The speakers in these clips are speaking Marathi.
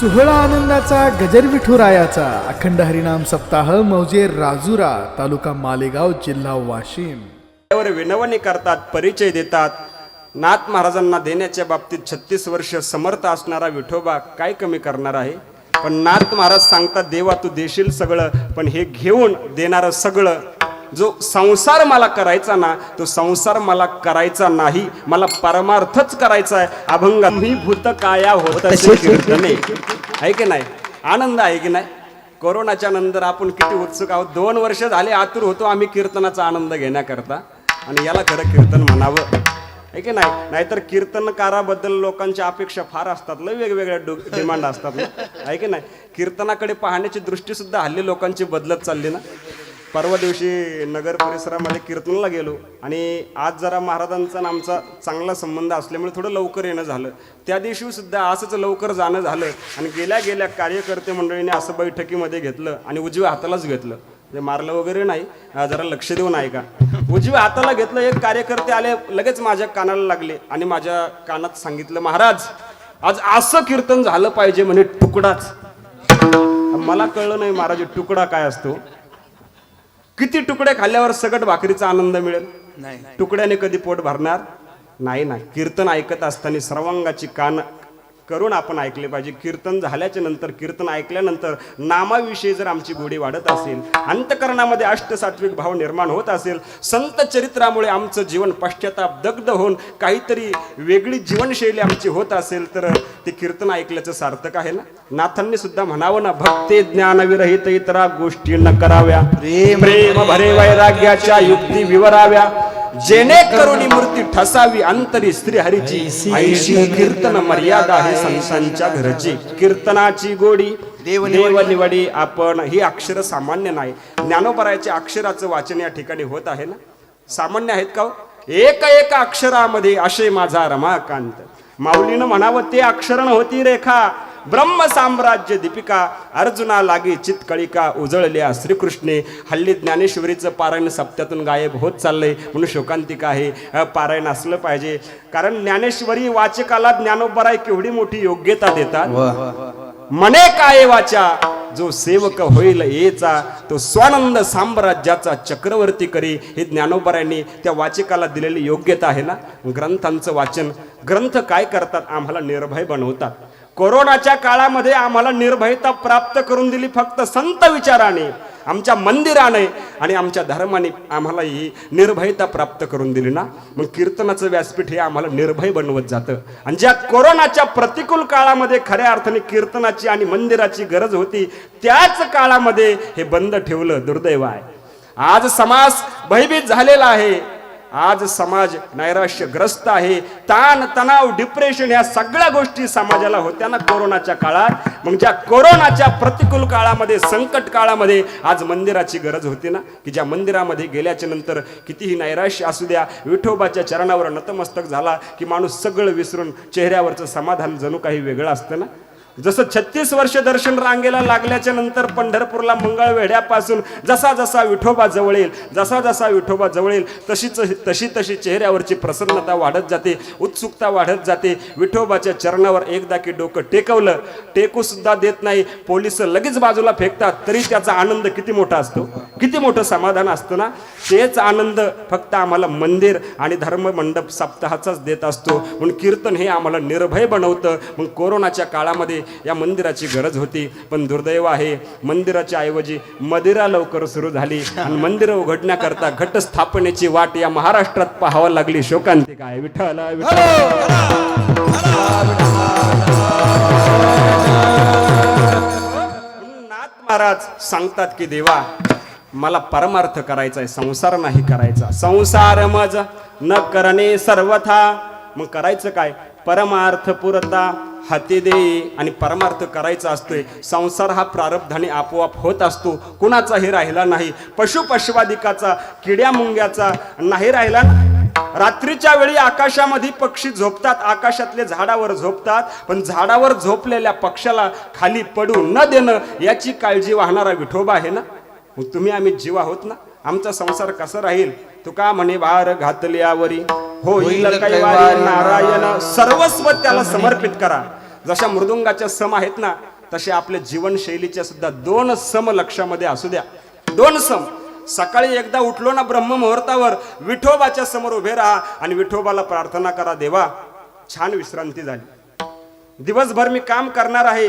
सोहळा आनंदाचा गजर विठुरायाचा. अखंड हरिनाम सप्ताह मौजे राजुरा तालुका मालेगाव जिल्हा वाशिम. त्यावर विनवणी करतात परिचय देतात. नाथ महाराजांना देण्याच्या बाबतीत छत्तीस वर्ष समर्थ असणारा विठोबा काय कमी करणार आहे? पण नाथ महाराज सांगतात देवा तू देशील सगळं पण हे घेऊन देणारं सगळं जो संसार मला करायचा ना तो संसार मला करायचा नाही. मला परमार्थच करायचा आहे. अभंग मी भूत काया होत कीर्तने. आहे की नाही? आनंद आहे की नाही? कोरोनाच्या नंतर आपण किती उत्सुक आहोत? दोन वर्ष झाले आतुर होतो आम्ही कीर्तनाचा आनंद घेण्याकरता. आणि याला खरं कीर्तन म्हणावं. आहे की नाही? नाहीतर कीर्तनकाराबद्दल लोकांच्या अपेक्षा फार असतात. लय वेगवेगळ्या डिमांड असतात ना. आहे की नाही? कीर्तनाकडे पाहण्याची दृष्टी सुद्धा हल्ली लोकांची बदलत चालली ना. परवा दिवशी नगर परिसरामध्ये कीर्तनाला गेलो आणि आज जरा महाराजांचा आणि आमचा चांगला संबंध असल्यामुळे थोडं लवकर येणं झालं. त्या दिवशी सुद्धा असंच लवकर जाणं झालं आणि गेल्या गेल्या कार्यकर्ते मंडळीने असं बैठकीमध्ये घेतलं आणि उजव्या हातालाच घेतलं. म्हणजे मारलं वगैरे नाही. जरा लक्ष देऊन ऐका. उजव्या हाताला घेतलं एक कार्यकर्ते आले लगेच माझ्या कानाला लागले आणि माझ्या कानात सांगितलं महाराज आज असं कीर्तन झालं पाहिजे म्हणे तुकडाच मला कळलं नाही महाराज तुकडा काय असतो? किती तुकडे खाल्ल्यावर सगट भाकरीचा आनंद मिळेल? तुकड्याने कधी पोट भरणार? नाही ना कीर्तन ऐकत असताना सर्वांगाची कान करून आपण ऐकले पाहिजे. कीर्तन झाल्याच्यानंतर कीर्तन ऐकल्यानंतर नामाविषयी जर आमची गोडी वाढत असेल अंतकरणामध्ये अष्टसात्विक भाव निर्माण होत असेल संत चरित्रामुळे आमचं जीवन पश्चाताप दग्ध होऊन काहीतरी वेगळी जीवनशैली आमची होत असेल तर ते कीर्तन ऐकल्याचं सार्थक आहे ना? नाथांनी सुद्धा म्हणावं ना भक्ती ज्ञान विरहित इतरा गोष्टी न कराव्या. प्रेम भरे वैराग्याच्या युक्ती विवराव्या. जेणे करुणी मूर्ती ठसावी. अंतरी श्री हरीची. ऐशी कीर्तन मर्यादा आहे संतांच्या घरची. कीर्तनाची गोडी देव निवडी आपण ही अक्षर सामान्य नाही. ज्ञानोबरायच्या अक्षराचं वाचन या ठिकाणी होत आहे ना? सामान्य आहेत का हो? एक एक अक्षरामध्ये असे माझा रमाकांत. माऊलीनं म्हणावं ते अक्षरण होती रेखा. ब्रह्म साम्राज्य दीपिका अर्जुना लागे चितकळिका उजळल्या श्रीकृष्णे. हल्ली ज्ञानेश्वरीचं पारायण सप्त्यातून गायब होत चाललंय म्हणून शोकांतिका आहे. पारायण असलं पाहिजे. कारण ज्ञानेश्वरी वाचकाला ज्ञानोबराय केवढी मोठी योग्यता देतात. मने काय वाचा? जो सेवक होईल येचा तो स्वानंद साम्राज्याचा चक्रवर्ती करी. हे ज्ञानोबरायांनी त्या वाचकाला दिलेली योग्यता आहे ना? ग्रंथांचं वाचन. ग्रंथ काय करतात? आम्हाला निर्भय बनवतात. कोरोनाच्या काळामध्ये आम्हाला निर्भयता प्राप्त करून दिली फक्त संत विचाराने आमच्या मंदिराने आणि आमच्या धर्माने आम्हाला ही निर्भयता प्राप्त करून दिली ना? मग कीर्तनाचं व्यासपीठ हे आम्हाला निर्भय बनवत जातं. आणि ज्या कोरोनाच्या प्रतिकूल काळामध्ये खऱ्या अर्थाने कीर्तनाची आणि मंदिराची गरज होती त्याच काळामध्ये हे बंद ठेवलं दुर्दैव आहे. आज समाज भयभीत झालेला आहे. आज समाज नैराश्यग्रस्त आहे. ताण तणाव डिप्रेशन या सगळ्या गोष्टी समाजाला होत्या ना कोरोनाच्या काळात. मग ज्या कोरोनाच्या प्रतिकूल काळामध्ये संकट काळामध्ये आज मंदिराची गरज होती ना की ज्या मंदिरामध्ये गेल्याच्यानंतर कितीही नैराश्य असू द्या विठोबाच्या चरणावर नतमस्तक झाला की माणूस सगळं विसरून चेहऱ्यावरचं समाधान जणू काही वेगळं असतं ना. जसं छत्तीस वर्ष दर्शन रांगेला लागल्याच्या नंतर पंढरपूरला मंगळवेढ्यापासून जसा जसा विठोबा जवळ येईल जसा जसा विठोबा जवळ येईल तशीच तशी तशी चेहऱ्यावरची प्रसन्नता वाढत जाते उत्सुकता वाढत जाते. विठोबाच्या चरणावर एकदा की डोकं टेकवलं टेकू सुद्धा देत नाही. पोलीस लगेच बाजूला फेकतात तरी त्याचा आनंद किती मोठा असतो? किती मोठं समाधान असतं ना? तेच आनंद फक्त आम्हाला मंदिर आणि धर्म मंडप सप्ताहाचाच देत असतो. म्हणून कीर्तन हे आम्हाला निर्भय बनवतं. मग कोरोनाच्या काळामध्ये या मंदिराची गरज होती. पण दुर्दैव आहे मंदिराच्या ऐवजी मदिरा लवकर सुरू झाली. आणि मंदिर उघडण्याकरता घटस्थापनेची वाट या महाराष्ट्रात पाहावं लागली. शोकांतिका आहे. विठ्ठल नाथ महाराज सांगतात की देवा मला परमार्थ करायचा आहे. संसार नाही करायचा. संसार मज न करणे सर्वथा. मग करायचं काय? परमार्थ पुरता हाती दे आणि परमार्थ करायचा असतोय. संसार हा प्रारब्धाने आपोआप होत असतो. कुणाचाही राहिला नाही. पशु पशवादिकाचा किड्या मुंग्याचा नाही राहिला. रात्रीच्या वेळी आकाशामध्ये पक्षी झोपतात. आकाशातले झाडावर झोपतात. पण झाडावर झोपलेल्या पक्षाला खाली पडू न देणं याची काळजी वाहणारा विठोबा आहे ना? मग तुम्ही आम्ही जीव आहोत ना? आमचा संसार कसा राहील? तू का म्हणे भार घातल्यावरी. कैवारी नारायण सर्वस्व त्याला समर्पित करा. जशा मृदुंगाच्या सम आहेत ना तसे आपल्या जीवनशैलीच्या सुद्धा दोन सम लक्षामध्ये असू द्या. दोन सम. सकाळी एकदा उठलो ना ब्रह्म मुहूर्तावर विठोबाच्या समोर उभे राहा आणि विठोबाला प्रार्थना करा देवा छान विश्रांती झाली. दिवसभर मी काम करणार आहे.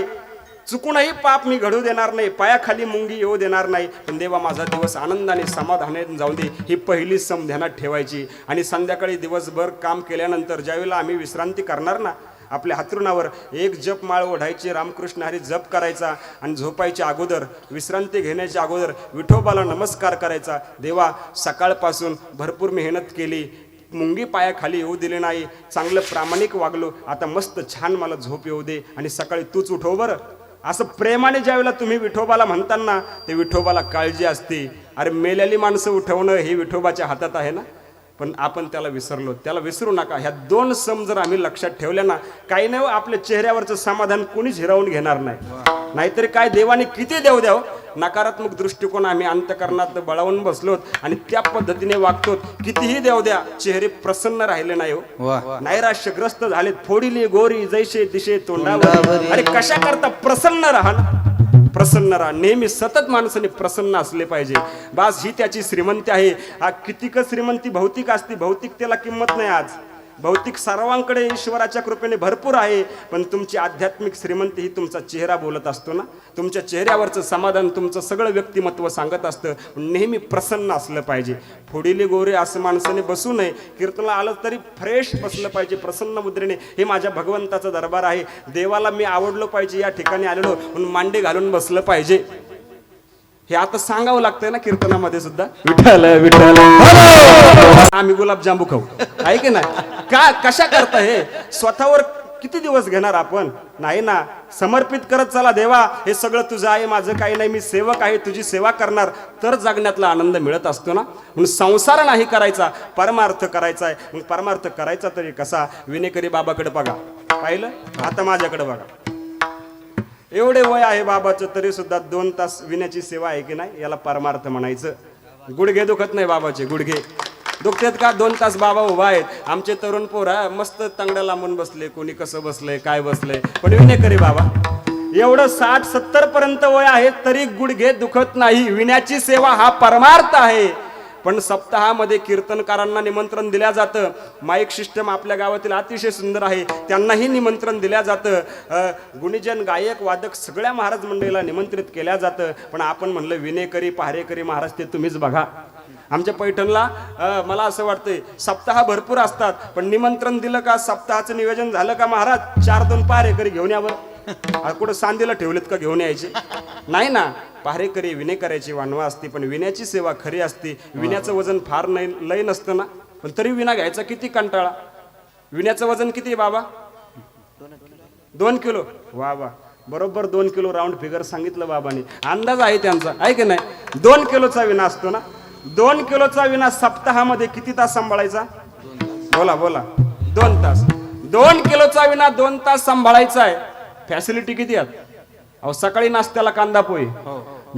चुकूनही पाप मी घडू देणार नाही पायाखाली मुंगी येऊ देणार नाही. पण देवा माझा दिवस आनंदाने समाधानाने जाऊ दे ही पहिली सम ध्यानात ठेवायची. आणि संध्याकाळी दिवसभर काम केल्यानंतर ज्यावेळेला आम्ही विश्रांती करणार ना आपल्या हातरुणावर एक जप माळ ओढायची रामकृष्ण हरी जप करायचा आणि झोपायच्या अगोदर विश्रांती घेण्याच्या अगोदर विठोबाला नमस्कार करायचा. देवा सकाळपासून भरपूर मेहनत केली मुंगी पायाखाली येऊ दिले नाही चांगलं प्रामाणिक वागलो आता मस्त छान मला झोप येऊ दे आणि सकाळी तूच उठव बरं. असं प्रेमाने ज्यावेळेला तुम्ही विठोबाला म्हणताना ते विठोबाला काळजी असते. अरे मेलेली माणसं उठवणं हे विठोबाच्या हातात आहे ना? पण आपण त्याला विसरलो. त्याला विसरू नका. ह्या दोन सम जर आम्ही लक्षात ठेवल्या ना काही नाही हो, आपल्या चेहऱ्यावरचं समाधान कोणीच हिरावून घेणार नाही. नाहीतरी काय देवाने किती देव द्याव? नकारात्मक दृष्टिकोन आम्ही अंतकरणात बळावून बसलोत आणि त्या पद्धतीने वागतो कितीही देव द्या चेहरे प्रसन्न राहिले नाही हो. नैराश्यग्रस्त झालेत. फोडिली गोरी जैसे दिशे तोंडावर. अरे कशा करता प्रसन्न राहा प्रसन्न राहा. नेहमी सतत माणसाने प्रसन्न असले पाहिजे. बास ही त्याची श्रीमंती आहे. हा कितीक श्रीमंती भौतिक असते भौतिकतेला किंमत नाही आज. भौतिक सर्वांकडे ईश्वराच्या कृपेने भरपूर आहे पण तुमची आध्यात्मिक श्रीमंती ही तुमचा चेहरा बोलत असतो ना? तुमच्या चेहऱ्यावरचं समाधान तुमचं सगळं व्यक्तिमत्व सांगत असतं. नेहमी प्रसन्न असलं पाहिजे. फोडिले गोरे असं माणसाने बसू नये. कीर्तनाला आलं तरी फ्रेश बसलं पाहिजे. प्रसन्न मुद्रेने. हे माझ्या भगवंताचा दरबार आहे. देवाला मी आवडलो पाहिजे या ठिकाणी आलेलो. म्हणून मांडे घालून बसलं पाहिजे. हे आता सांगावं लागतंय ना कीर्तनामध्ये सुद्धा? विठ्ठल विठ्ठल. आम्ही गुलाबजांबू खाऊ. आहे की नाही? का कशा करता हे? स्वतःवर किती दिवस घेणार आपण? नाही ना. समर्पित करत चला देवा. हे सगळं तुझं आहे माझं काही नाही. मी सेवक आहे तुझी सेवा करणार. तर जगण्यातला आनंद मिळत असतो ना. म्हणून संसार नाही करायचा परमार्थ करायचा आहे मग परमार्थ करायचा तरी कसा? विनेकरी बाबाकडे बघा. पाहिलं? आता माझ्याकडे बघा. एवढे वय आहे बाबाचं तरी सुद्धा दोन तास विण्याची सेवा आहे की नाही? याला परमार्थ म्हणायचं. गुडघे दुखत नाही बाबाचे गुडघे. दुखतात का दोन तास बाबा उभा आहेत? आमचे तरुण पोरा मस्त तंगडा लांबून बसले. कोणी कसं बसलंय काय बसलंय? पण विनेकरी बाबा. एवढं साठ सत्तर पर्यंत वय आहे तरी गुडघे दुखत नाही. विण्याची सेवा हा परमार्थ आहे. पण सप्ताहामध्ये कीर्तनकारांना निमंत्रण दिल्या जातं. माईक सिस्टम आपल्या गावातील अतिशय सुंदर आहे. त्यांनाही निमंत्रण दिल्या जातं. अ, गुणीजन गायक वादक सगळ्या महाराज मंडळीला निमंत्रित केल्या जातं. पण आपण म्हणलं विनेकरी पहारेकरी महाराज ते तुम्हीच बघा. आमच्या पैठणला मला असं वाटतंय सप्ताह भरपूर असतात पण निमंत्रण दिलं का सप्ताहाचं नियोजन झालं का महाराज? चार दोन पहारेकरी घेऊन यावं. कुठं सांदीला ठेवलेत का घेऊन यायचे? नाही ना पहारेकरी करायची वानवा असते पण विण्याची सेवा खरी असते. विण्याचं वजन फार नाही लय नसतं ना. पण तरी विना घ्यायचा किती कंटाळा? विण्याचं वजन किती बाबा? दोन किलो. वा वा. बरोबर दोन किलो राऊंड फिगर सांगितलं बाबाने. अंदाज आहे त्यांचा आहे की नाही? दोन किलोचा विना असतो ना? दोन किलोचा विना सप्ताहामध्ये किती तास सांभाळायचा? बोला बोला. दोन तास. दोन किलोचा विना दोन तास सांभाळायचा आहे फॅसिलिटी किती आहेत? अहो सकाळी नाश्त्याला कांदा पोहे.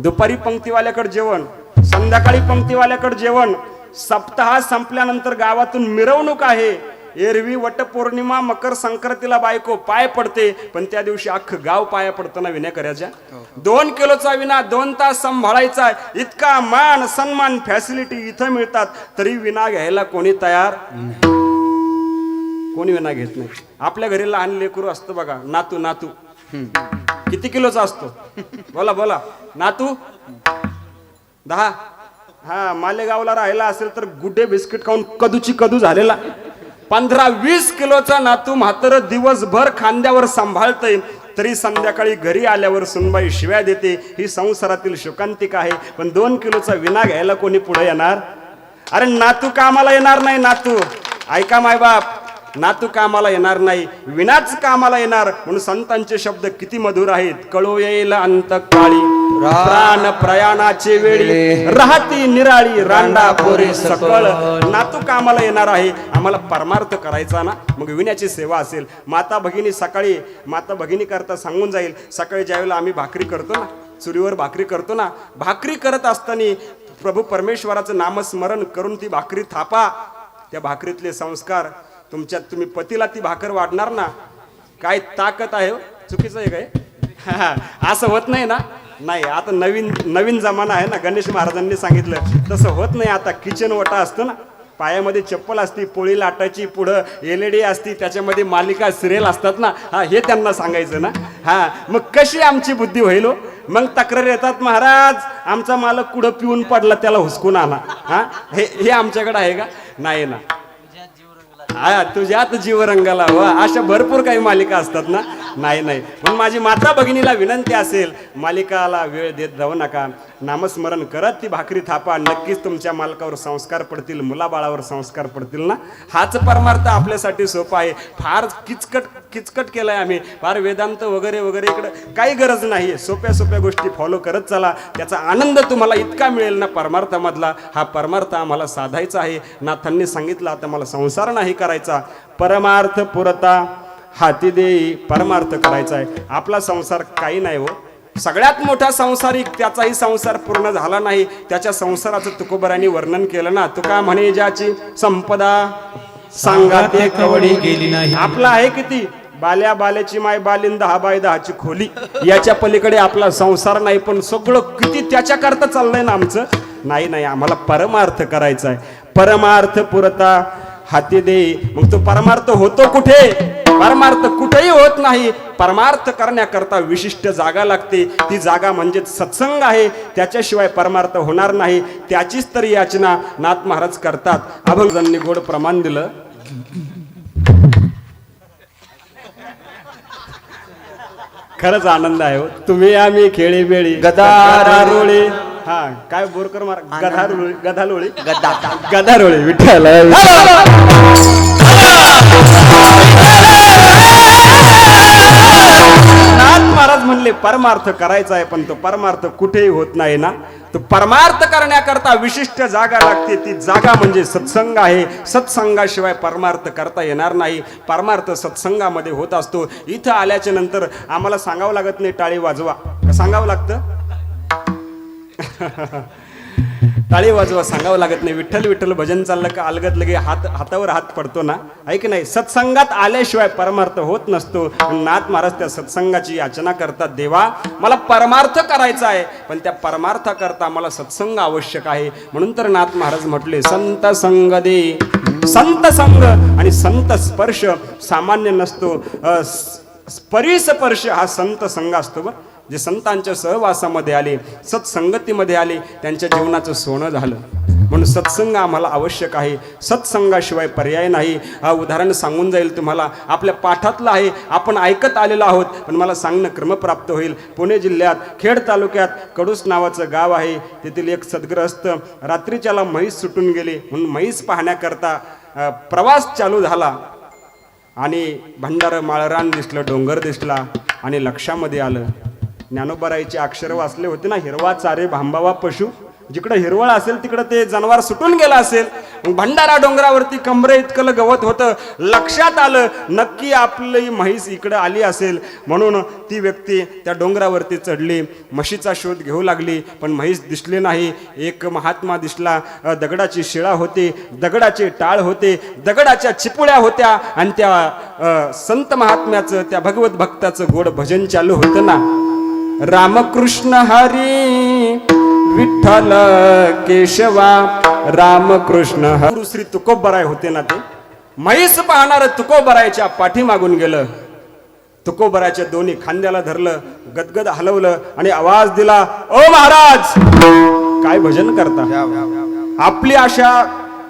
दुपारी पंक्तीवाल्याकडे जेवण. संध्याकाळी पंक्तीवाल्याकडे जेवण. सप्ताह संपल्यानंतर गावातून मिरवणूक आहे. एरवी वटपौर्णिमा मकर संक्रांतीला बायको पाय पडते पण त्या दिवशी अख्खं गाव पाया पडतं ना विण्याकऱ्याच्या दोन किलोचा विना दोन तास सांभाळायचा. इतका मान सन्मान फॅसिलिटी इथं मिळतात तरी विना घ्यायला कोणी तयार कोणी विना घेत नाही. आपल्या घरी लहान लेकरू असतं बघा नातू नातू. किती किलोचा असतो? बोला बोला. नातू? दहा. हा मालेगावला राहिला असेल तर गुड्डे बिस्किट खाऊन कदूची कदू झालेला. पंधरा वीस किलोचा नातू म्हातर दिवसभर खांद्यावर सांभाळतय तरी संध्याकाळी घरी आल्यावर सुनबाई शिव्या देते. ही संसारातील शोकांतिक आहे. पण दोन किलोचा विना घ्यायला कोणी पुढे येणार? अरे नातू कामाला येणार नाही नातू. ऐका मायबाप नातू कामाला येणार नाही विनाच कामाला येणार. म्हणून संतांचे शब्द किती मधुर आहेत. कळो येईल अंत काळी प्राण प्रयाणाचे वेळी राहती निराळी रांडा पोरे सकळ. नातू कामाला येणार आहे. आम्हाला परमार्थ करायचा ना? मग विण्याची सेवा असेल. माता भगिनी सकाळी माता भगिनी करता सांगून जाईल. सकाळी ज्यावेळेला आम्ही भाकरी करतो ना चुलीवर भाकरी करतो ना भाकरी करत असताना प्रभू परमेश्वराचं नामस्मरण करून ती भाकरी थापा. त्या भाकरीतले संस्कार तुमच्यात तुम्ही पतीला ती भाकर वाढणार ना काय ताकद आहे हो? चुकीचं आहे काय? असं होत नाही ना? नाही आता नवीन नवीन जमाना आहे ना गणेश महाराजांनी सांगितलं. तसं होत नाही आता किचन वटा असतो ना पायामध्ये चप्पल असती पोळी लाटायची पुढं एल डी असती त्याच्यामध्ये मालिका सिरियल असतात ना हा हे त्यांना सांगायचं ना. हा मग कशी आमची बुद्धी होईल हो? मग तक्रार येतात महाराज आमचा मालक कुठं पिऊन पडला त्याला हुसकून आणा. हा हे हे आमच्याकडं आहे का? नाही ना. हा तुझ्यात जीवरंगाला व अशा भरपूर काही मालिका असतात ना? नाही नाही. पण माझी माता भगिनीला विनंती असेल मालिकाला वेळ देत जाऊ नका. नामस्मरण करत ती भाकरी थापा नक्कीच तुमच्या मालकावर संस्कार पडतील मुलाबाळावर संस्कार पडतील ना? हाच परमार्थ आपल्यासाठी सोपा आहे. फार किचकट किचकट केलाय आम्ही. फार वेदांत वगैरे वगैरे इकडं काही गरज नाही सोप्या सोप्या गोष्टी फॉलो करत चला. त्याचा आनंद तुम्हाला इतका मिळेल ना परमार्थामधला. हा परमार्थ आम्हाला साधायचा आहे. नाथांनी सांगितलं आता मला संसार नाही करायचा. परमार्थ पुरता हाती देई परमार्थ करायचा आहे. आपला संसार काही नाही हो. सगळ्यात मोठा संसारिक त्याचाही संसार पूर्ण झाला नाही. त्याच्या संसाराचं तुकोबरांनी वर्णन केलं ना तुका म्हणे ज्याची संपदा? सांगा ते कवडी गेली नाही. आपला आहे किती? बाल्या बाल्याची माय बालिन दहा बाय दहाची खोली. याच्या पलीकडे आपला संसार नाही पण सगळं किती त्याच्याकरता चाललंय ना आमचं? नाही नाही आम्हाला परमार्थ करायचा आहे परमार्थ पुरता हाती दे. मग तो परमार्थ होतो कुठे? परमार्थ कुठेही होत नाही. परमार्थ करण्याकरता विशिष्ट जागा लागते. ती जागा म्हणजे सत्संग आहे. त्याच्याशिवाय परमार्थ होणार नाही. त्याचीच तर याचना नाथ महाराज करतात. अभंगांनी गोड प्रमाण दिलं. खरंच आनंद आहे हो. तुम्ही आम्ही खेळी बेळी. गदारोळी. हा काय बोरकर मार गधारोळी गधालोळी गद्दा गदारोळी विठ्ठल. म्हणले परमार्थ करायचा आहे पण तो परमार्थ कुठेही होत नाही ना. तर परमार्थ करण्याकरता विशिष्ट जागा लागते ती जागा म्हणजे सत्संग आहे. सत्संगाशिवाय परमार्थ करता येणार नाही. परमार्थ सत्संगामध्ये होत असतो. इथं आल्याच्यानंतर आम्हाला सांगावं लागत नाही टाळी वाजवा. सांगावं लागतं? टाळी वाजवा सांगावं लागत नाही. विठ्ठल विठ्ठल भजन चाललं का अलगत लगे हात हातावर हात पडतो ना? ऐक नाही सत्संगात आल्याशिवाय परमार्थ होत नसतो. नाथ महाराज त्या सत्संगाची याचना करतात देवा मला परमार्थ करायचा आहे. पण त्या परमार्थाकरता मला सत्संग आवश्यक आहे. म्हणून तर नाथ महाराज म्हटले संत संग दे. संत संग आणि संत स्पर्श सामान्य नसतो. परिसपर्श हा संत संघ असतो बरं. जे संतांच्या सहवासामध्ये आले सत्संगतीमध्ये आले त्यांच्या जीवनाचं सोनं झालं. म्हणून सत्संग आम्हाला आवश्यक आहे. सत्संगाशिवाय पर्याय नाही. हा उदाहरण सांगून जाईल तुम्हाला. आपल्या पाठातलं आहे. आपण ऐकत आलेलो आहोत पण मला सांगणं क्रमप्राप्त होईल. पुणे जिल्ह्यात खेड तालुक्यात कडूस नावाचं गाव आहे. तेथील एक सद्ग्रस्त रात्रीच्याला म्हैस सुटून गेली. म्हणून म्हैस पाहण्याकरता प्रवास चालू झाला. आणि भंडार माळरान दिसलं डोंगर दिसला आणि लक्षामध्ये आलं. ज्ञानोबराईचे अक्षर वाचले होते ना हिरवा चारे भांबावा पशु. जिकडं हिरवळ असेल तिकडं ते जनावर सुटून गेलं असेल. भंडारा डोंगरावरती कमरे इतकं गवत होतं. लक्षात आलं नक्की आपली म्हैस इकडं आली असेल. म्हणून ती व्यक्ती त्या डोंगरावरती चढली. म्हशीचा शोध घेऊ लागली पण म्हैस दिसली नाही. एक महात्मा दिसला. दगडाची शिळा होती दगडाचे टाळ होते दगडाच्या चिपुळ्या होत्या. आणि त्या संत महात्म्याचं त्या भगवत भक्ताचं गोड भजन चालू होतं ना. रामकृष्ण हरी विठ्ठल केशवा रामकृष्ण हरी. श्री तुकोबराय होते ना ते? म्हैस पाहणार तुकोबरायच्या पाठीमागून गेलं. तुकोबराच्या दोन्ही खांद्याला धरलं गदगद हलवलं आणि आवाज दिला ओ महाराज काय भजन करता? आपली अशा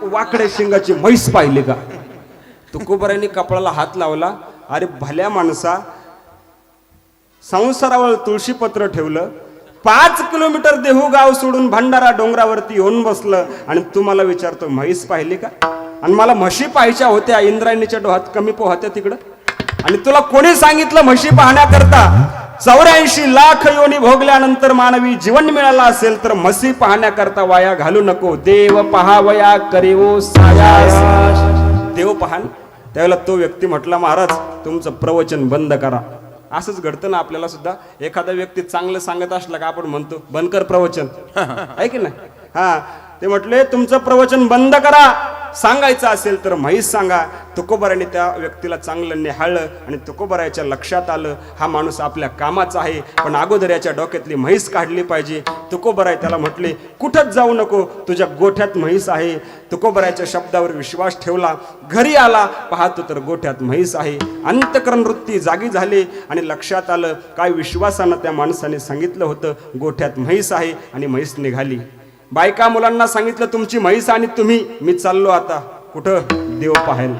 वाकड्या शिंगाची म्हैस पाहिली का? तुकोबरायांनी कपाळाला हात लावला अरे भल्या माणसा संसारावर तुळशीपत्र ठेवलं पाच किलोमीटर देहू गाव सोडून भंडारा डोंगरावरती येऊन बसलं आणि तुम्हाला विचारतो म्हैस पाहिली का? आणि मला म्हशी पाहायच्या होत्या इंद्रायणीच्या डोहात कमी पोहत्या तिकडं. आणि तुला कोणी सांगितलं म्हशी पाहण्याकरता? चौऱ्याऐंशी लाख योनी भोगल्यानंतर मानवी जीवन मिळालं असेल तर म्हशी पाहण्याकरता वाया घालू नको. देव पहावया करीवो साया. देव पहान. त्यावेळेला तो व्यक्ती म्हटला महाराज तुमचं प्रवचन बंद करा. असंच घडतं ना आपल्याला सुद्धा एखादा व्यक्ती चांगलं सांगत असला का आपण म्हणतो बंद कर प्रवचन. आहे की नाही? हा. ते म्हटले तुमचं प्रवचन बंद करा. सांगायचं असेल तर म्हैस सांगा. तुकोबराने त्या व्यक्तीला चांगलं निहाळलं आणि तुकोबराच्या लक्षात आलं हा माणूस आपल्या कामाचा आहे पण अगोदर याच्या डोक्यातली म्हैस काढली पाहिजे. तुकोबराय त्याला म्हटले कुठंच जाऊ नको तुझ्या गोठ्यात म्हैस आहे. तुकोबराच्या शब्दावर विश्वास ठेवला घरी आला पाहतो तर गोठ्यात म्हैस आहे. अंतकरण वृत्ती जागी झाली आणि लक्षात आलं काय विश्वासानं त्या माणसाने सांगितलं होतं गोठ्यात म्हैस आहे आणि म्हैस निघाली. बायका मुलांना सांगितलं तुमची म्हैस आणि तुम्ही. मी चाललो आता. कुठं? देव पाहायला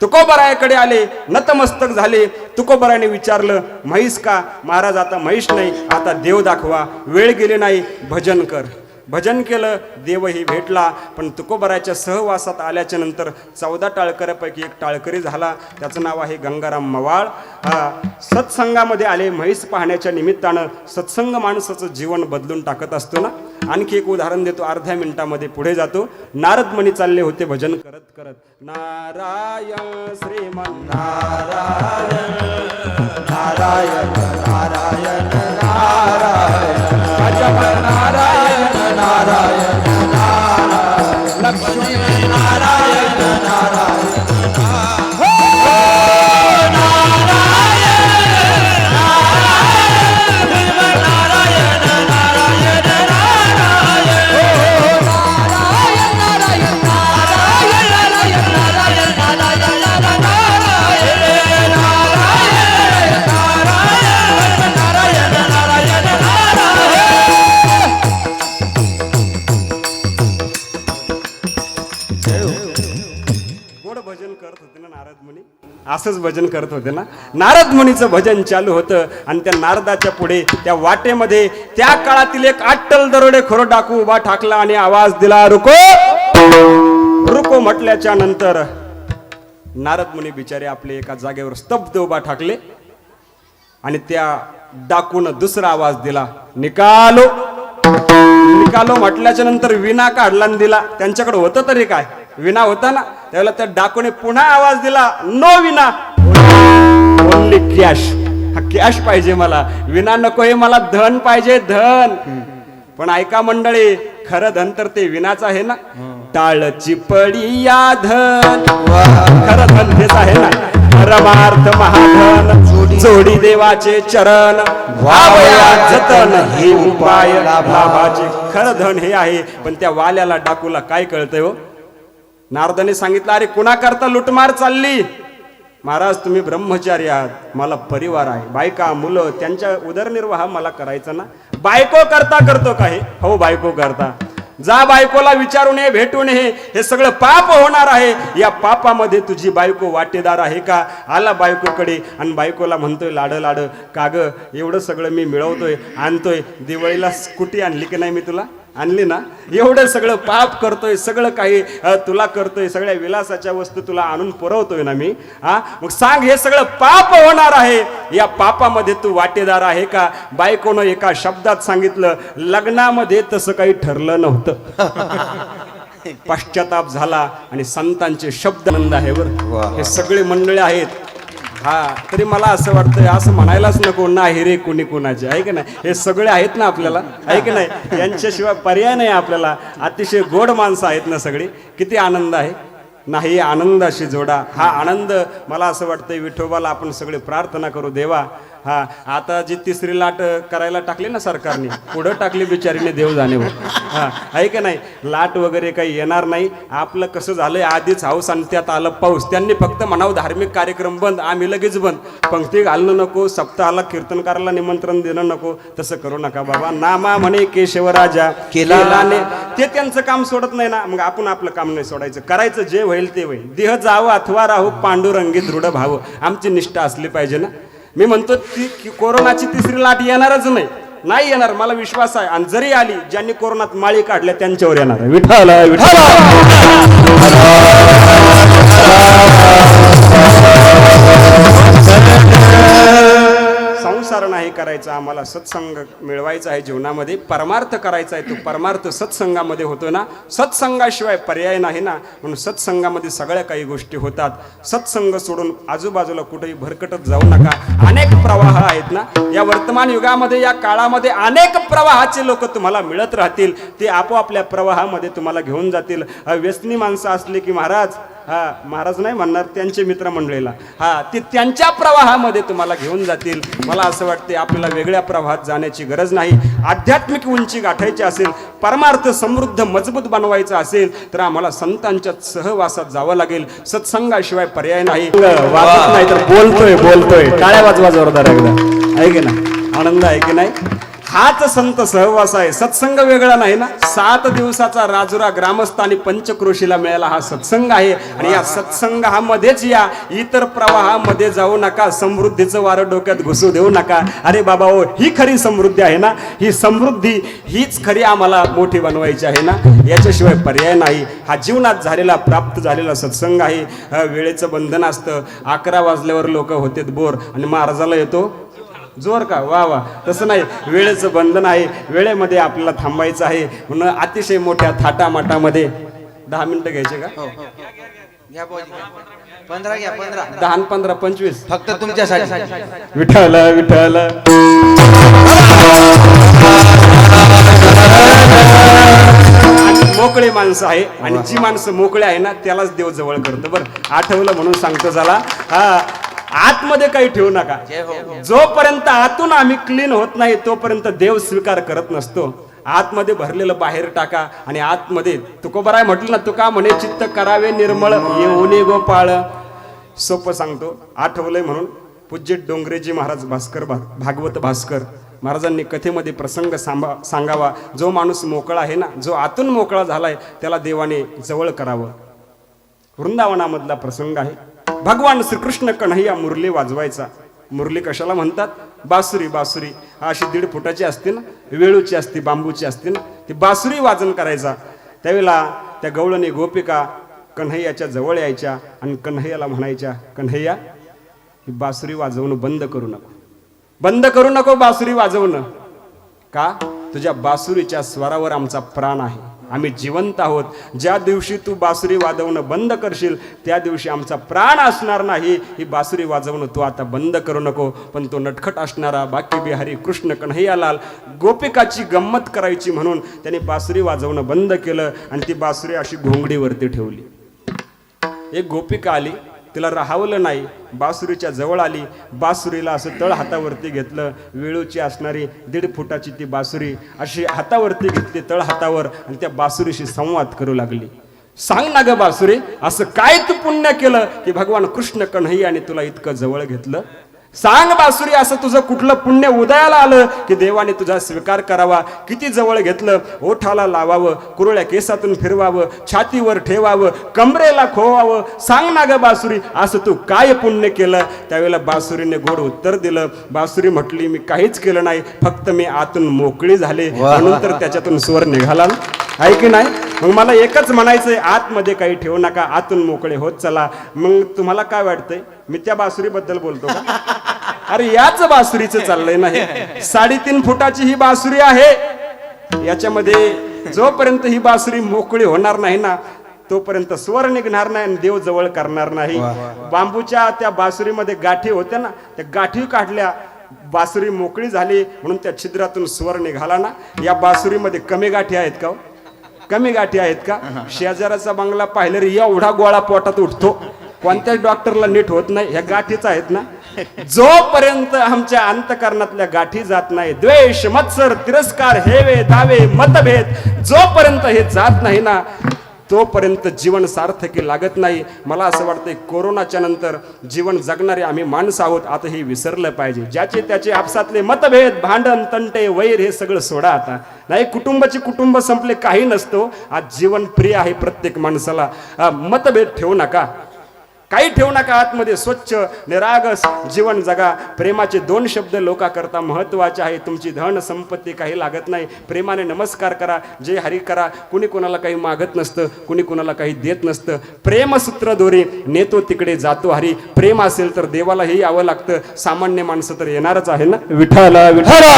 तुकोबरायाकडे आले. नतमस्तक झाले. तुकोबरायाने विचारलं म्हैस का? महाराज आता म्हैस नाही. आता देव दाखवा. वेळ गेली नाही. भजन कर. भजन केलं. देवही भेटला. पण तुकोबराच्या सहवासात आल्याच्यानंतर चौदा टाळकऱ्यापैकी एक टाळकरी झाला. त्याचं नाव आहे गंगाराम मवाळ. हा सत्संगामध्ये आले म्हैस पाहण्याच्या निमित्तानं सत्संग माणसाचं जीवन बदलून टाकत असतो ना? आणखी एक उदाहरण देतो अर्ध्या मिनिटामध्ये पुढे जातो. नारद म्हणी चालले होते भजन करत करत. नारायण श्रीमन नारायण नारायण नारायण नारायण नारायण नारायण लक्ष्मी नारायण नारायण. नारद मुनी असंच भजन करत होते ना? नारद मुनीचं भजन चालू होतं आणि त्या नारदाच्या पुढे त्या वाटेमध्ये त्या काळातील एक अट्टल दरोडे खरो डाकू उभा ठाकला आणि आवाज दिला रुको! रुको म्हटल्याच्या नंतर नारद मुनी बिचारे आपले एका जागेवर स्तब्ध उभा ठाकले आणि त्या डाकून दुसरा आवाज दिला निकालो! निकालो म्हटल्याच्या नंतर विना काढला आणि दिला. त्यांच्याकडे होतं तरी काय? विना होता ना? त्यावेळेला त्या डाकूने पुन्हा आवाज दिला नो विना ओनली कॅश. हा कॅश पाहिजे मला. विना नको हे मला धन पाहिजे धन. पण ऐका मंडळी खरं धन तर ते विनाच आहे ना. टाळची पडी या धन. खरं धन हेच आहे ना. परमार्थ महाधन जोडी. देवाचे चरण. वावया जतन हे उपाय लाभाचे. खरं धन हे आहे. पण त्या वाल्याला डाकूला काय कळतंय हो? नारदाने सांगितलं अरे कुणाकरता लुटमार चालली? महाराज तुम्ही ब्रह्मचारी आहात. मला परिवार आहे. बायका मुलं त्यांच्या उदरनिर्वाह मला करायचा ना. बायको करता करतो का हे? हो बायको करता. जा बायकोला विचारू नये भेटू नये हे सगळं पाप होणार आहे. या पापामध्ये तुझी बायको वाटेदार आहे का? आला बायकोकडे आणि बायकोला म्हणतोय लाड लाड. का एवढं सगळं मी मिळवतोय आणतोय. दिवाळीला स्कूटी आणली की नाही मी तुला? आणली ना एवढं सगळं पाप करतोय सगळं काही तुला करतोय सगळ्या विलासाच्या वस्तू तुला आणून पुरवतोय ना मी हा? मग सांग हे सगळं पाप होणार आहे. या पापामध्ये तू वाटेदार आहे का? बायकोनं एका शब्दात सांगितलं लग्नामध्ये तसं काही ठरलं नव्हतं. पश्चाताप झाला आणि संतांचे शब्द आनंद आहे बर. हे सगळे मंडळी आहेत. हा तरी मला असं वाटतं असं म्हणायलाच नको नाही रे कुणी कुणाचे? आहे की नाही? हे सगळे आहेत ना आपल्याला? आहे की नाही? यांच्याशिवाय पर्याय नाही आपल्याला. अतिशय गोड माणसं आहेत ना सगळी. किती आनंद आहे. नाही आनंदाशी जोडा. हा आनंद मला असं वाटतं विठोबाला आपण सगळे प्रार्थना करू देवा. हा आता जी तिसरी लाट करायला टाकली ना सरकारने पुढं टाकली बिचारीने देव जाणे हो. हा आहे का नाही? लाट वगैरे काही येणार नाही. आपलं कसं झालंय आधीच हाऊस आणि त्यात आलं पाऊस. त्यांनी फक्त म्हणावं धार्मिक कार्यक्रम बंद आम्ही लगेच बंद. पंक्ती घालणं नको सप्ताहाला कीर्तनकाराला निमंत्रण देणं नको. तसं करू नका बाबा. नामा म्हणे केशवराजा केला. केलाने. ते त्यांचं काम सोडत नाही ना. मग आपण आपलं काम नाही सोडायचं. करायचं जे होईल ते होईल. देह जावं अथवा राहू पांडुरंगी दृढ भाव आमची निष्ठा असली पाहिजे ना. मी म्हणतो ती की कोरोनाची तिसरी लाट येणारच नाही. नाही येणार मला विश्वास आहे. आणि जरी आली ज्यांनी कोरोनात माळी काढल्या त्यांच्यावर येणार विठाल विठाल संसार आहे करायचं आम्हाला सत्संग मिळवायचा आहे जीवनामध्ये परमार्थ करायचा आहे तो परमार्थ सत्संगामध्ये होतो ना सत्संगाशिवाय पर्याय नाही ना म्हणून सत्संगामध्ये सगळ्या काही गोष्टी होतात. सत्संग सोडून आजूबाजूला कुठेही भरकटत जाऊ नका. अनेक प्रवाह आहेत ना या वर्तमान युगामध्ये या काळामध्ये अनेक प्रवाहाचे लोक तुम्हाला मिळत राहतील. ते आपोआपल्या प्रवाहामध्ये तुम्हाला घेऊन जातील. व्यसनी माणसं असले की महाराज हा महाराज नाही म्हणणार त्यांचे मित्र मंडळीला हा ते त्यांच्या प्रवाहामध्ये तुम्हाला घेऊन जातील. मला असं वाटते आपल्याला वेगळ्या प्रवाहात जाण्याची गरज नाही. आध्यात्मिक उंची गाठायची असेल परमार्थ समृद्ध मजबूत बनवायचं असेल तर आम्हाला संतांच्या सहवासात जावं लागेल. सत्संगाशिवाय पर्याय नाही. नाही तर बोलतोय बोलतोय. टाळ्या वाजवा जोरदार एकदा. आहे की ना आनंद आहे की नाही? हाच संत सहवास आहे. सत्संग वेगळा नाही ना? सात दिवसाचा राजुरा ग्रामस्थ आणि पंचक्रोशीला मिळाला हा सत्संग आहे. आणि या सत्संगामध्येच या इतर प्रवाहामध्ये जाऊ नका. समृद्धीचं वारं डोक्यात घुसू देऊ नका. अरे बाबा ओ ही खरी समृद्धी आहे ना? ही समृद्धी हीच खरी आम्हाला मोठी बनवायची आहे ना? याच्याशिवाय पर्याय नाही. हा जीवनात झालेला प्राप्त झालेला सत्संग आहे. वेळेचं बंधन असतं. अकरा वाजल्यावर लोक होतेत बोर. आणि महाराजाला येतो जोर का? वा वा. तसं नाही. वेळेचं बंधन आहे. वेळेमध्ये आपल्याला थांबायचं आहे. म्हणून अतिशय मोठ्या थाटामाटामध्ये दहा मिनिटं घ्यायचे का? घ्या भाऊजी, घ्या. पंधरा घ्या पंधरा. दहा पंधरा पंचवीस. फक्त तुमच्यासाठी. विठाल विठाल आणि मोकळे माणसं आहे. आणि जी माणसं मोकळे आहे ना त्यालाच देव जवळ करतो. बरं आठवलं म्हणून सांगतो झाला. हा आतमध्ये काही ठेवू नका. जय हो जोपर्यंत आतून आम्ही क्लीन होत नाही तोपर्यंत देव स्वीकार करत नसतो. आतमध्ये भरलेलं बाहेर टाका आणि आतमध्ये तुकोबराय म्हटलं ना तुका म्हणे चित्त करावे निर्मळ येऊने गोपाळ. सोपं सांगतो आठवलंय म्हणून पूज्य डोंगरेजी महाराज भास्कर भागवत भास्कर महाराजांनी कथेमध्ये प्रसंग सांभा सांगावा. जो माणूस मोकळा आहे ना जो आतून मोकळा झालाय त्याला देवाने जवळ करावं. वृंदावनामधला प्रसंग आहे. भगवान श्रीकृष्ण कन्हैया मुरली वाजवायचा. मुरली कशाला म्हणतात? बासुरी बासुरी. अशी दीड फुटाची असते ना वेळूची असते बांबूची असते ना ती बासुरी वाजन करायचा. त्यावेळेला त्या गवळणी गोपिका कन्हैयाच्या जवळ यायच्या आणि कन्हैयाला म्हणायच्या कन्हैया ही बासुरी वाजवणं बंद करू नको. बंद करू नको बासुरी वाजवणं. का? तुझ्या बासुरीच्या स्वरावर आमचा प्राण आहे. आम्ही जिवंत आहोत. ज्या दिवशी तू बासुरी वाजवणं बंद करशील त्या दिवशी आमचा प्राण असणार नाही. ही बासुरी वाजवणं तू आता बंद करू नको पण तो नटखट असणारा बाकी बिहारी कृष्ण कन्हैयालाल गोपिकाची गंमत करायची म्हणून त्याने बासुरी वाजवणं बंद केलं आणि ती बासुरी अशी घोंगडीवरती ठेवली. एक गोपिका आली. तिला राहावलं नाही. बासुरीच्या जवळ आली. बासुरीला असं तळ हातावरती घेतलं. वेळूची असणारी दीड फुटाची ती बासुरी अशी हातावरती घेतली तळ हातावर आणि त्या बासुरीशी संवाद करू लागली. सांग ना ग बासुरी असं काय तू पुण्य केलं की भगवान कृष्ण कन्हैयाने तुला इतकं जवळ घेतलं? सांग बासुरी असं तुझं कुठलं पुण्य उदयाला आलं की देवाने तुझा स्वीकार करावा. किती जवळ घेतलं ओठाला लावावं कुरळ्या केसातून फिरवावं छातीवर ठेवावं कमरेला खोवावं. सांग ना ग बासुरी असं तू काय पुण्य केलं? त्यावेळेला बासुरीने गोड उत्तर दिलं. बासुरी म्हटली मी काहीच केलं नाही फक्त मी आतून मोकळी झाले. म्हणून तर त्याच्यातून स्वर निघाला. आहे की नाही मग मला एकच म्हणायचंय आतमध्ये काही ठेवू नका आतून मोकळे होत चला. मग तुम्हाला काय वाटतंय? मी त्या बासुरीबद्दल बोलतो का? अरे याच बासुरीचं चाललंय नाही साडेतीन फुटाची ही बासुरी आहे. याच्यामध्ये जोपर्यंत ही बासुरी मोकळी होणार नाही ना तोपर्यंत स्वर निघणार नाही आणि देव जवळ करणार नाही. बांबूच्या त्या बासुरीमध्ये गाठी होत्या ना त्या गाठी काढल्या बासुरी मोकळी झाली म्हणून त्या छिद्रातून स्वर निघाला ना. या बासुरीमध्ये कमी गाठी आहेत का हो? कमी गाठी आहेत का? शेजाराचा बंगला पाहिलं रे एवढा गोळा पोटात उठतो. कोणत्याच डॉक्टरला नीट होत नाही ह्या गाठीच आहेत ना? जोपर्यंत आमच्या अंतकरणातल्या गाठी जात नाही द्वेष मत्सर तिरस्कार हेवे दावे मतभेद जोपर्यंत हे जात नाही ना तोपर्यंत जीवन सार्थकी लागत नाही. मला असं वाटतंय कोरोनाच्या नंतर जीवन जगणारे आम्ही माणसं आहोत आता हे विसरलं पाहिजे. ज्याचे त्याचे आपसातले मतभेद भांडण तंटे वैर हे सगळं सोडा आता. नाही कुटुंबाचे कुटुंब संपले काही नसतो. आज जीवन प्रिय आहे प्रत्येक माणसाला. मतभेद ठेवू नका. काही ठेवू नका आतमध्ये स्वच्छ निरागस जीवन जगा. प्रेमाचे दोन शब्द लोकाकरता महत्त्वाचे आहे. तुमची धन संपत्ती काही लागत नाही. प्रेमाने नमस्कार करा जय हरी करा. कुणी कोणाला काही मागत नसतं कुणी कोणाला काही देत नसतं. प्रेमसूत्र दोरे नेतो तिकडे जातो हरी. प्रेम असेल तर देवालाही यावं लागतं. सामान्य माणसं तर येणारच आहे ना? विठाला विठाला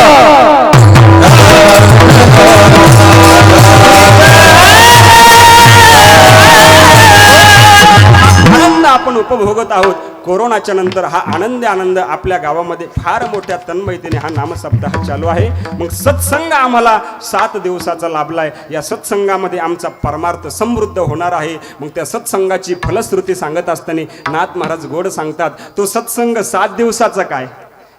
आपण उपभोगत आहोत. कोरोनाच्या नंतर हा आनंद आनंद आपल्या गावामध्ये फार मोठ्या तन्मयतेने हा नामसप्ताह चालू आहे. मग सत्संग आम्हाला सात दिवसाचा लाभलाय. या सत्संगामध्ये आमचा परमार्थ समृद्ध होणार आहे. मग त्या सत्संगाची फलश्रुती सांगत असताना नाथ महाराज गोड सांगतात तो सत्संग सात दिवसाचा काय?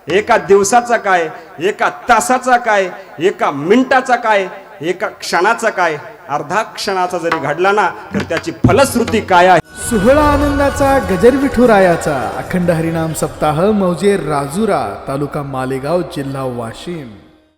एका दिवसाचा काय? एका तासाचा काय? एका मिनिटाचा काय? एका क्षणाचा काय? अर्धा क्षणाचा जरी घडला ना तर त्याची फलश्रुती काय आहे? सोहळा आनंदाचा गजर विठुरायाचा. अखंड हरिनाम सप्ताह मौजे राजुरा तालुका मालेगाव जिल्हा वाशिम.